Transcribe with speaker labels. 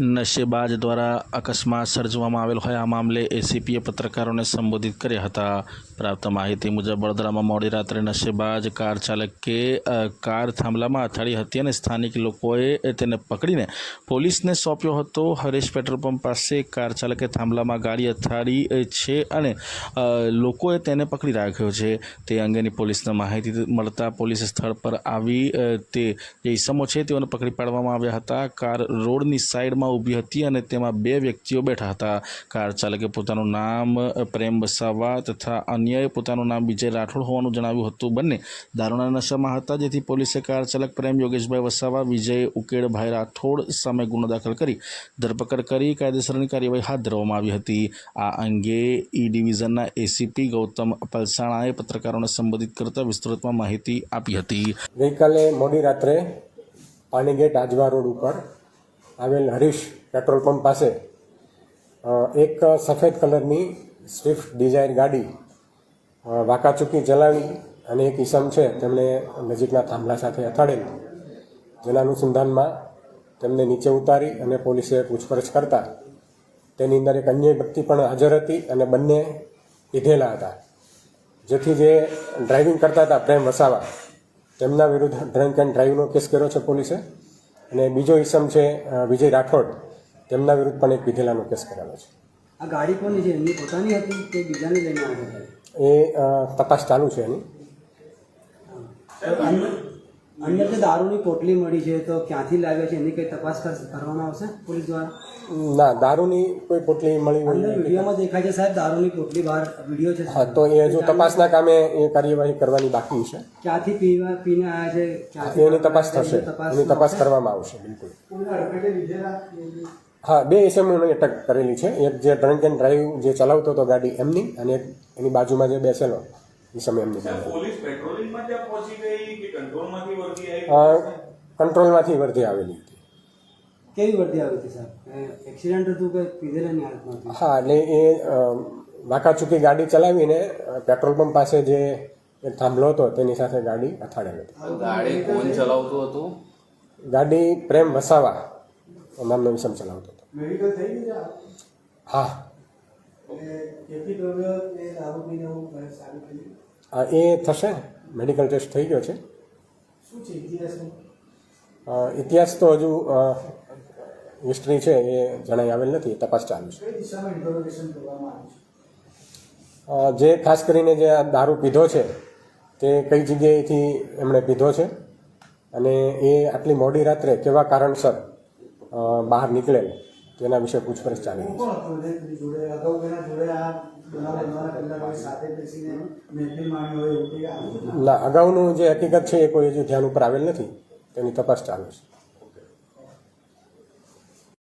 Speaker 1: નશેબાજ દ્વારા અકસ્માત સર્જવામાં આવેલ હોય આ મામલે એસીપીએ પત્રકારોને સંબોધિત કર્યા હતા. પ્રાપ્ત માહિતી મુજબ, વડોદરામાં મોડી રાત્રે નશેબાજ કાર ચાલકે કાર થાંભલામાં અથાડી હતી અને સ્થાનિક લોકોએ તેને પકડીને પોલીસને સોંપ્યો હતો. હરેશ પેટ્રોલ પંપ પાસે કાર ચાલકે થાંભલામાં ગાડી અથાડી છે અને લોકોએ તેને પકડી રાખ્યો છે. તે અંગેની પોલીસને માહિતી મળતા પોલીસ સ્થળ પર આવી તે જે ઈસમો છે તેઓને પકડી પાડવામાં આવ્યા હતા. કાર રોડની સાઈડમાં ઊભી હતી અને તેમાં બે વ્યક્તિઓ બેઠા હતા. કાર ચાલકે પોતાનું નામ, પ્રેમ વસાવા તથા અન્યએ પોતાનું નામ વિજય રાઠોડ હોવાનું જણાવ્યું હતું. બંને દારૂના નશામાં હતા, જેથી પોલીસે કાર ચાલક પ્રેમ યોગેશભાઈ વસાવા, વિજય ઉકેડભાઈ રાઠોડ સામે ગુનો દાખલ કરી ધરપકડ કરી કાયદેસરની કાર્યવાહી હાથ ધરવામાં આવી હતી. આ અંગે ઈ ડિવિઝનના એસીપી ગૌતમ પલસાણાએ પત્રકારોને સંબોધિત કરતા વિસ્તૃતમાં માહિતી આપી હતી.
Speaker 2: ગઈકાલે મોડી રાત્રે પાણીગેટ આજવા રોડ ઉપર આવેલ હરીશ પેટ્રોલ પંપ પાસે એક સફેદ કલરની સ્વિફ્ટ ડિઝાયર ગાડી વાંકાચૂકી ચલાવી અને એક ઈસમ છે તેમણે નજીકના થાંભલા સાથે અથાડેલ જેના અનુસંધાનમાં તેમને નીચે ઉતારી અને પોલીસે પૂછપરછ કરતા તેની અંદર એક અન્ય વ્યક્તિ પણ હાજર હતી અને બંને પીધેલા હતા. જેથી જે ડ્રાઇવિંગ કરતા હતા પ્રેમ વસાવા, તેમના વિરુદ્ધ ડ્રંક એન્ડ ડ્રાઇવનો કેસ કર્યો છે પોલીસે. અને બીજો ઈસમ છે વિજય રાઠોડ. તેમના વિરુદ્ધ પણ એક વિધેલાનો કેસ કરેલો છે.
Speaker 3: આ ગાડી કોની છે? એમની પોતાની હતી કે બીજાને લઈને આવ્યા
Speaker 2: એ તપાસ ચાલુ છે એની.
Speaker 3: અન્ય અન્ય જે દારૂની પોટલી મળી છે તો ક્યાંથી લાવ્યા છે એની કઈ તપાસ કર- કરવામાં આવશે પોલીસ દ્વારા?
Speaker 2: ના દારૂની કોઈ પોટલી મળી હોય
Speaker 3: અંદર વિડીયોમાં દેખાય છે સાહેબ દારૂની પોટલી બહાર વીડિયો છે
Speaker 2: હા તો એ હજુ તપાસના કામે એ કાર્યવાહી કરવાની બાકી છે.
Speaker 3: ક્યાંથી પીવા પીને આવ્યા છે
Speaker 2: એની તપાસ થશે. એની તપાસ કરવામાં આવશે બિલકુલ. હા બે એસએમઓની અટક કરેલી છે. એક જે ડ્રંક એન્ડ ડ્રાઈવ જે ચલાવતો હતો ગાડી એમની અને એક એની બાજુમાં જે બેસેલો ઇસમ એમની
Speaker 4: પોલીસ પેટ્રોલિંગમાં ત્યાં પહોંચી ગઈ કે કંટ્રોલમાંથી વર્ગી આવી?
Speaker 2: કંટ્રોલમાંથી વર્ધી આવેલી હતી.
Speaker 3: કેવી વર્ધી આવી હતી સાહેબ? એક્સિડન્ટ હતું કે પીધેલાની હાલતમાં હતી
Speaker 2: હા એટલે એ વાંકાચૂકી ગાડી ચલાવીને પેટ્રોલ પંપ પાસે જે એક થાંભલો હતો તેની સાથે ગાડી અથાડેલ હતી.
Speaker 5: ગાડી કોણ ચલાવતું હતું?
Speaker 2: ગાડી પ્રેમ વસાવા નામનો વિષમ ચલાવતો હતો.
Speaker 3: મેડિકલ થઈ ગયું
Speaker 2: હા.
Speaker 3: એ
Speaker 2: થશે મેડિકલ ટેસ્ટ થઈ ગયો છે. ઇતિહાસ તો હજુ હિસ્ટ્રી છે એ જણાઈ આવેલ નથી તપાસ ચાલુ છે. જે ખાસ કરીને જે આ દારૂ પીધો છે તે કઈ જગ્યાએથી એમણે પીધો છે અને એ આટલી મોડી રાત્રે કેવા કારણસર બહાર નીકળેલ તેના વિશે પૂછપરછ ચાલી રહી છે. અગાઉનું જે હકીકત છે એ કોઈ હજુ ધ્યાન ઉપર આવેલ નથી. તેની તપાસ ચાલુ છે.